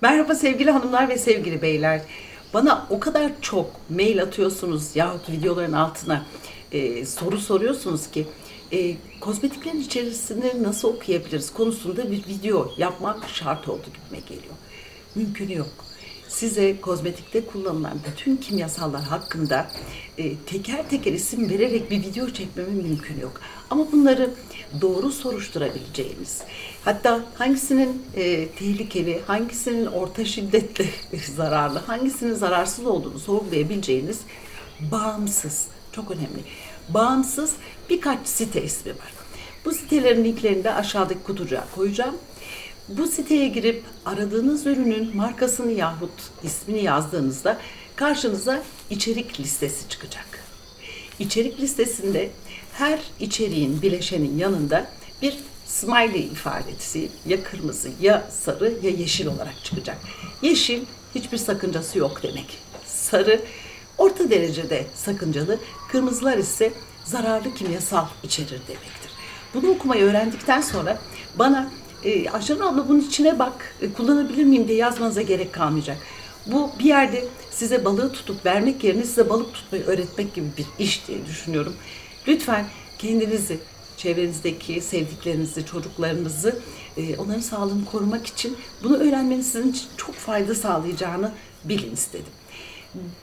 Merhaba sevgili hanımlar ve sevgili beyler. Bana o kadar çok mail atıyorsunuz yahut videoların altına e, soru soruyorsunuz ki e, kozmetiklerin içerisinde nasıl okuyabiliriz konusunda bir video yapmak şart oldu gitme geliyor. Mümkünü yok. Size kozmetikte kullanılan bütün kimyasallar hakkında e, teker teker isim vererek bir video çekmemin mümkünü yok. Ama bunları doğru soruşturabileceğimiz, hatta hangisinin e, tehlikeli, hangisinin orta şiddetle zararlı, hangisinin zararsız olduğunu sorgulayabileceğiniz bağımsız, çok önemli, bağımsız birkaç site ismi var. Bu sitelerin linklerini de aşağıdaki kutucuğa koyacağım. Bu siteye girip aradığınız ürünün markasını yahut ismini yazdığınızda karşınıza içerik listesi çıkacak. İçerik listesinde her içeriğin bileşenin yanında bir smiley ifadesi ya kırmızı ya sarı ya yeşil olarak çıkacak. Yeşil hiçbir sakıncası yok demek. Sarı orta derecede sakıncalı, kırmızılar ise zararlı kimyasal içerir demektir. Bunu okumayı öğrendikten sonra bana e, Ayşen abla bunun içine bak e, kullanabilir miyim diye yazmanıza gerek kalmayacak. Bu bir yerde size balığı tutup vermek yerine size balık tutmayı öğretmek gibi bir iş diye düşünüyorum. Lütfen kendinizi, çevrenizdeki sevdiklerinizi, çocuklarınızı, e, onların sağlığını korumak için bunu öğrenmeniz sizin için çok fayda sağlayacağını bilin istedim.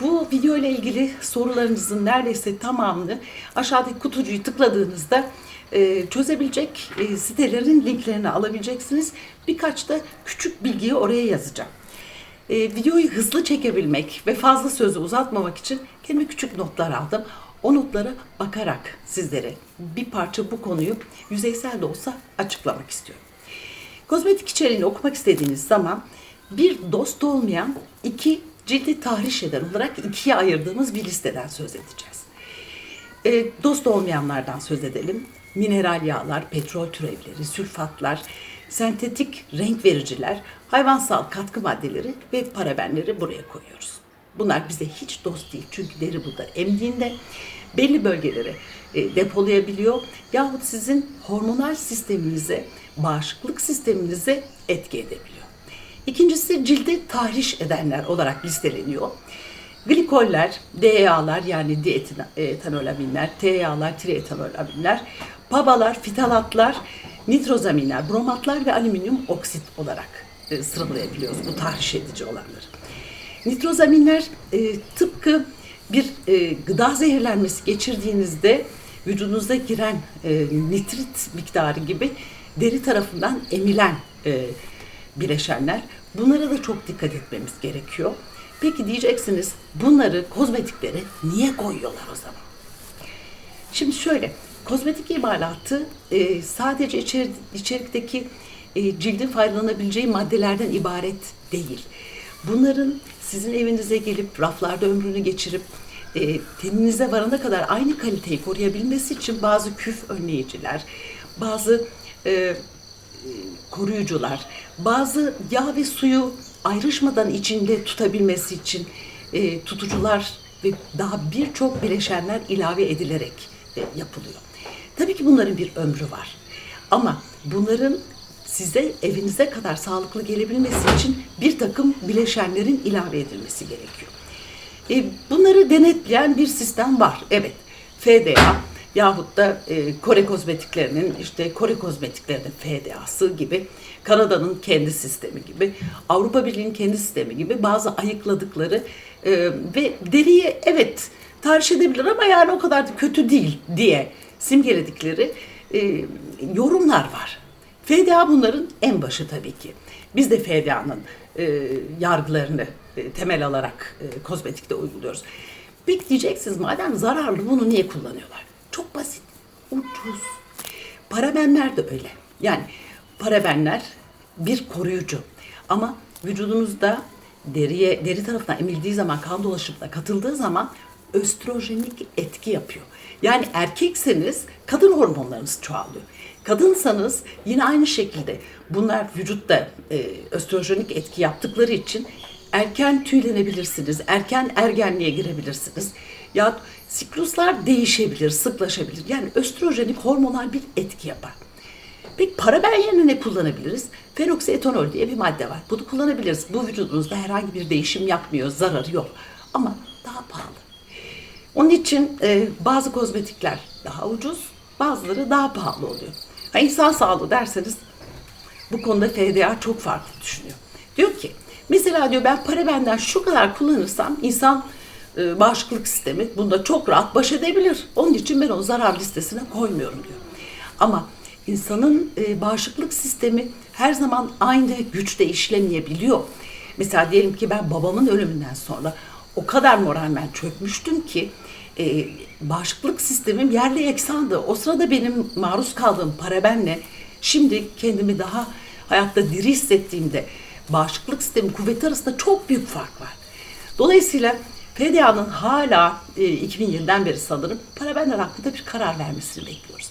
Bu video ile ilgili sorularınızın neredeyse tamamını aşağıdaki kutucuğu tıkladığınızda e, çözebilecek e, sitelerin linklerini alabileceksiniz. Birkaç da küçük bilgiyi oraya yazacağım. E, videoyu hızlı çekebilmek ve fazla sözü uzatmamak için kendime küçük notlar aldım. O notlara bakarak sizlere bir parça bu konuyu yüzeysel de olsa açıklamak istiyorum. Kozmetik içeriğini okumak istediğiniz zaman bir dost olmayan iki cildi tahriş eden olarak ikiye ayırdığımız bir listeden söz edeceğiz. E, dost olmayanlardan söz edelim. Mineral yağlar, petrol türevleri, sülfatlar, sentetik renk vericiler, hayvansal katkı maddeleri ve parabenleri buraya koyuyoruz. Bunlar bize hiç dost değil çünkü deri burada emdiğinde belli bölgelere e, depolayabiliyor yahut sizin hormonal sisteminize, bağışıklık sisteminize etki edebiliyor. İkincisi cildi tahriş edenler olarak listeleniyor. Glikoller, DEA'lar yani dietanolaminer, TEA'lar, trietanolaminer, pabalar, fitalatlar, nitrozaminler, bromatlar ve alüminyum oksit olarak e, sıralayabiliyoruz bu tahriş edici olanları. Nitrozaminler e, tıpkı bir e, gıda zehirlenmesi geçirdiğinizde vücudunuza giren e, nitrit miktarı gibi deri tarafından emilen e, bileşenler. Bunlara da çok dikkat etmemiz gerekiyor. Peki diyeceksiniz bunları kozmetiklere niye koyuyorlar o zaman? Şimdi şöyle, kozmetik imalatı e, sadece içeri, içerikteki e, cildin faydalanabileceği maddelerden ibaret değil. Bunların sizin evinize gelip raflarda ömrünü geçirip e, teninize varana kadar aynı kaliteyi koruyabilmesi için bazı küf önleyiciler, bazı e, koruyucular, bazı yağ ve suyu ayrışmadan içinde tutabilmesi için e, tutucular ve daha birçok bileşenler ilave edilerek e, yapılıyor. Tabii ki bunların bir ömrü var. Ama bunların size evinize kadar sağlıklı gelebilmesi için bir takım bileşenlerin ilave edilmesi gerekiyor. E, bunları denetleyen bir sistem var. Evet, FDA yahut da e, Kore kozmetiklerinin işte Kore kozmetiklerinin FDA'sı gibi Kanada'nın kendi sistemi gibi Avrupa Birliği'nin kendi sistemi gibi bazı ayıkladıkları e, ve deriyi evet tarih edebilir ama yani o kadar da kötü değil diye simgeledikleri e, yorumlar var. FDA bunların en başı tabii ki. Biz de FDA'nın e, yargılarını e, temel alarak e, kozmetikte uyguluyoruz. Peki diyeceksiniz madem zararlı bunu niye kullanıyorlar? Çok basit, ucuz. Parabenler de öyle. Yani parabenler bir koruyucu. Ama vücudunuzda deriye, deri tarafından emildiği zaman, kan dolaşımına katıldığı zaman östrojenik etki yapıyor. Yani erkekseniz kadın hormonlarınız çoğalıyor. Kadınsanız yine aynı şekilde bunlar vücutta e, östrojenik etki yaptıkları için erken tüylenebilirsiniz, erken ergenliğe girebilirsiniz. Ya sikluslar değişebilir, sıklaşabilir. Yani östrojenik hormonal bir etki yapar. Peki paraben yerine ne kullanabiliriz? Fenoksietanol diye bir madde var. Bunu kullanabiliriz. Bu vücudunuzda herhangi bir değişim yapmıyor, zararı yok. Ama. Onun için e, bazı kozmetikler daha ucuz, bazıları daha pahalı oluyor. Ha, insan sağlığı derseniz bu konuda FDA çok farklı düşünüyor. Diyor ki mesela diyor ben parabenden şu kadar kullanırsam insan e, bağışıklık sistemi bunda çok rahat baş edebilir. Onun için ben onu zarar listesine koymuyorum diyor. Ama insanın e, bağışıklık sistemi her zaman aynı güçte işlemeyebiliyor. Mesela diyelim ki ben babamın ölümünden sonra o kadar moralmen çökmüştüm ki e, bağışıklık sistemim yerle eksandı. O sırada benim maruz kaldığım parabenle şimdi kendimi daha hayatta diri hissettiğimde bağışıklık sistemi kuvveti arasında çok büyük fark var. Dolayısıyla FDA'nın hala e, 2007'den beri sanırım parabenler hakkında bir karar vermesini bekliyoruz.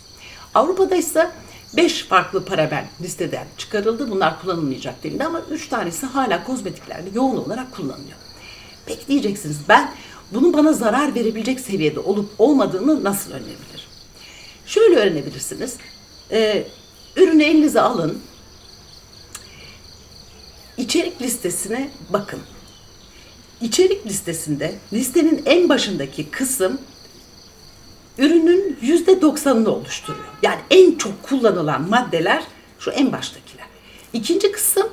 Avrupa'da ise 5 farklı paraben listeden çıkarıldı. Bunlar kullanılmayacak denildi ama 3 tanesi hala kozmetiklerde yoğun olarak kullanılıyor. Peki diyeceksiniz ben bunun bana zarar verebilecek seviyede olup olmadığını nasıl öğrenebilirim? Şöyle öğrenebilirsiniz. Ee, ürünü elinize alın. İçerik listesine bakın. İçerik listesinde listenin en başındaki kısım ürünün yüzde doksanını oluşturuyor. Yani en çok kullanılan maddeler şu en baştakiler. İkinci kısım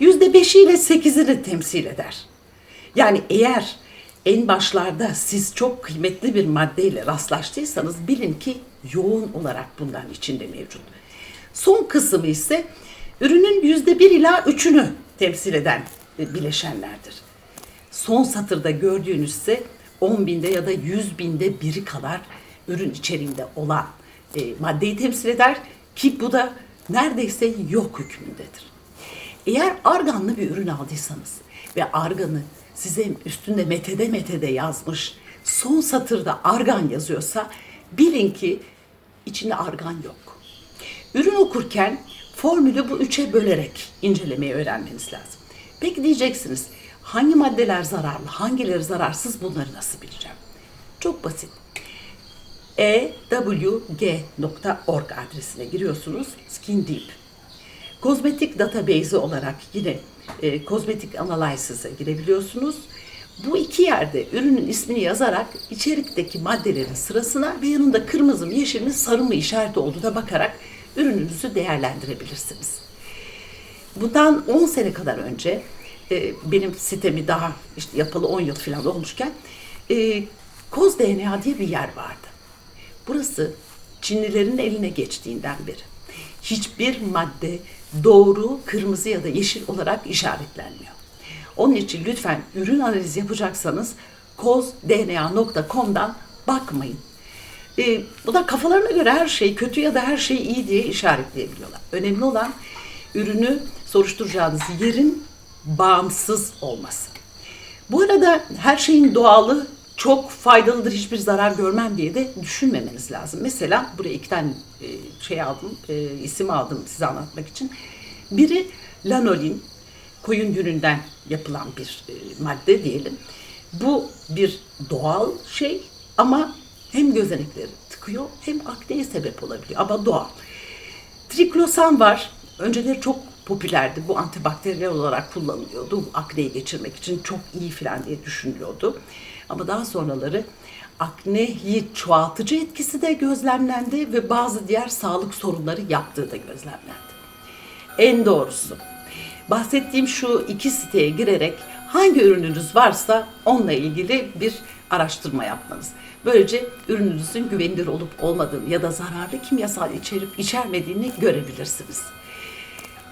yüzde beşiyle sekizini temsil eder. Yani eğer en başlarda siz çok kıymetli bir maddeyle rastlaştıysanız bilin ki yoğun olarak bunların içinde mevcut. Son kısmı ise ürünün yüzde bir ila üçünü temsil eden e, bileşenlerdir. Son satırda gördüğünüz ise 10 binde ya da 100 binde biri kadar ürün içeriğinde olan e, maddeyi temsil eder ki bu da neredeyse yok hükmündedir. Eğer arganlı bir ürün aldıysanız ve arganı size üstünde metede metede yazmış son satırda argan yazıyorsa bilin ki içinde argan yok. Ürün okurken formülü bu üçe bölerek incelemeyi öğrenmeniz lazım. Peki diyeceksiniz hangi maddeler zararlı, hangileri zararsız bunları nasıl bileceğim? Çok basit. Ewg.org adresine giriyorsunuz. Skin Deep. Kozmetik database'i olarak yine e, kozmetik analyzes'e girebiliyorsunuz. Bu iki yerde ürünün ismini yazarak içerikteki maddelerin sırasına ve yanında kırmızı mı, yeşil mi, sarı mı işareti olduğuna bakarak ürününüzü değerlendirebilirsiniz. Bundan 10 sene kadar önce e, benim sitemi daha işte yapalı 10 yıl falan olmuşken e, Koz DNA diye bir yer vardı. Burası Çinlilerin eline geçtiğinden beri hiçbir madde doğru kırmızı ya da yeşil olarak işaretlenmiyor. Onun için lütfen ürün analizi yapacaksanız kozdna.com'dan bakmayın. E, bu da kafalarına göre her şey kötü ya da her şey iyi diye işaretleyebiliyorlar. Önemli olan ürünü soruşturacağınız yerin bağımsız olması. Bu arada her şeyin doğalı çok faydalıdır, hiçbir zarar görmem diye de düşünmemeniz lazım. Mesela buraya iki tane e, şey aldım, e, isim aldım size anlatmak için. Biri lanolin, koyun yününden yapılan bir e, madde diyelim. Bu bir doğal şey ama hem gözenekleri tıkıyor hem akneye sebep olabiliyor ama doğal. Triklosan var. Önceleri çok popülerdi. Bu antibakteriyel olarak kullanılıyordu. Akneyi geçirmek için çok iyi falan diye düşünülüyordu. Ama daha sonraları akneyi çoğaltıcı etkisi de gözlemlendi ve bazı diğer sağlık sorunları yaptığı da gözlemlendi. En doğrusu bahsettiğim şu iki siteye girerek hangi ürününüz varsa onunla ilgili bir araştırma yapmanız. Böylece ürününüzün güvenilir olup olmadığını ya da zararlı kimyasal içerip içermediğini görebilirsiniz.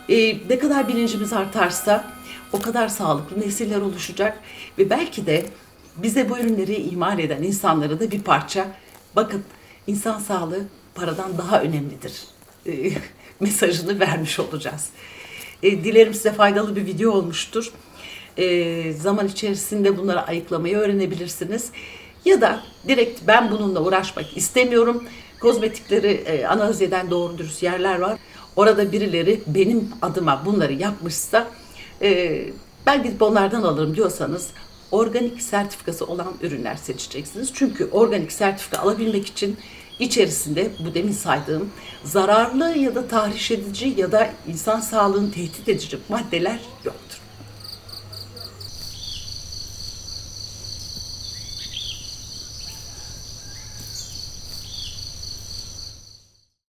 Ee, ne kadar bilincimiz artarsa o kadar sağlıklı nesiller oluşacak ve belki de bize bu ürünleri imal eden insanlara da bir parça bakın insan sağlığı paradan daha önemlidir e, mesajını vermiş olacağız. E, dilerim size faydalı bir video olmuştur. E, zaman içerisinde bunları ayıklamayı öğrenebilirsiniz. Ya da direkt ben bununla uğraşmak istemiyorum. Kozmetikleri e, analiz eden doğru dürüst yerler var. Orada birileri benim adıma bunları yapmışsa e, ben gidip onlardan alırım diyorsanız organik sertifikası olan ürünler seçeceksiniz. Çünkü organik sertifika alabilmek için içerisinde bu demin saydığım zararlı ya da tahriş edici ya da insan sağlığını tehdit edici maddeler yoktur.